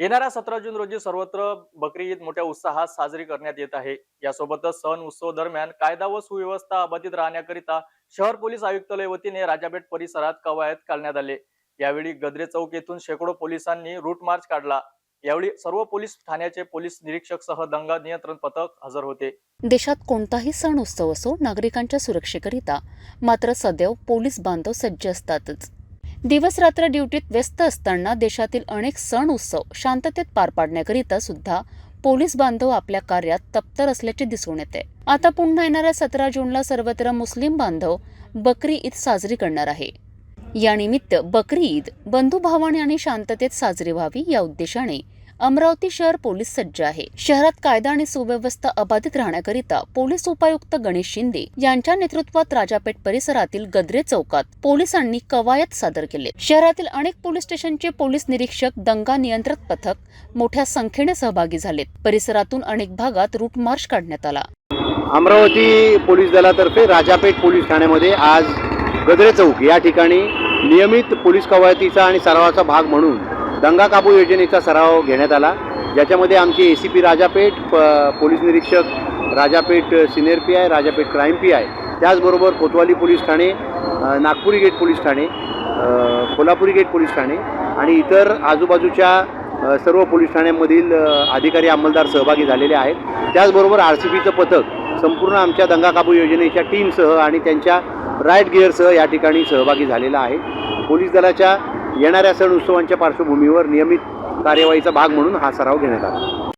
येणाऱ्या सतरा जून रोजी सर्वत्र बकरी ईद मोठ्या उत्साहात साजरी करण्यात येत आहे. यासोबतच सण उत्सव दरम्यान कायदा व सुव्यवस्था अबाधित राहण्याकरिता शहर पोलीस आयुक्तालय वतीने राजाबेट परिसरात कवायत करण्यात आले. यावेळी गद्रे चौक येथून शेकडो पोलिसांनी रूट मार्च काढला. यावेळी सर्व पोलीस ठाण्याचे पोलीस निरीक्षक सह दंगा नियंत्रण पथक हजर होते. देशात कोणताही सण उत्सव असो नागरिकांच्या सुरक्षेकरिता मात्र सदैव पोलीस बांधव सज्ज असतातच. दिवसरात्र ड्युटीत व्यस्त असताना देशातील अनेक सण उत्सव शांततेत पार पाडण्याकरिता सुद्धा पोलीस बांधव आपल्या कार्यात तप्तर असल्याचे दिसून येते. आता पुन्हा येणाऱ्या सतरा जूनला सर्वत्र मुस्लिम बांधव बकरी ईद साजरी करणार आहे. यानिमित्त बकरी ईद बंधुभावाने आणि शांततेत साजरी व्हावी या उद्देशाने अमरावती शहर पोलीस सज्ज आहे. शहरात कायदा आणि सुव्यवस्था अबाधित राहण्याकरिता पोलीस उपायुक्त गणेश शिंदे यांच्या नेतृत्वात राजापेठ परिसरातील गद्रे चौकात पोलिसांनी कवायत सादर केले. शहरातील अनेक पोलीस स्टेशनचे पोलीस निरीक्षक दंगा नियंत्रण पथक मोठ्या संख्येने सहभागी झालेत. परिसरातून अनेक भागात रूट मार्च काढण्यात आला. अमरावती पोलीस दलातर्फे राजापेठ पोलीस ठाण्यामध्ये आज गद्रे चौक या ठिकाणी नियमित पोलीस कवायतीचा आणि सरावाचा भाग म्हणून दंगा काबू योजनेचा सराव घेण्यात आला. ज्याच्यामध्ये आमचे ए सी पी राजापेठ प पोलीस निरीक्षक Rajapeth senior P I Rajapeth crime P I. त्याचबरोबर कोतवाली पोलीस ठाणे नागपुरी गेट पोलीस ठाणे कोल्हापुरी गेट पोलीस ठाणे आणि इतर आजूबाजूच्या सर्व पोलीस ठाण्यांमधील अधिकारी अंमलदार सहभागी झालेले आहेत. त्याचबरोबर आर सी पीचं पथक संपूर्ण आमच्या दंगा काबू योजनेच्या टीमसह आणि त्यांच्या राईट गिअरसह या ठिकाणी सहभागी झालेला आहे. पोलीस दलाच्या येणाऱ्या सण उत्सवांच्या पार्श्वभूमीवर नियमित कार्यवाहीचा भाग म्हणून हा सराव घेण्यात आला.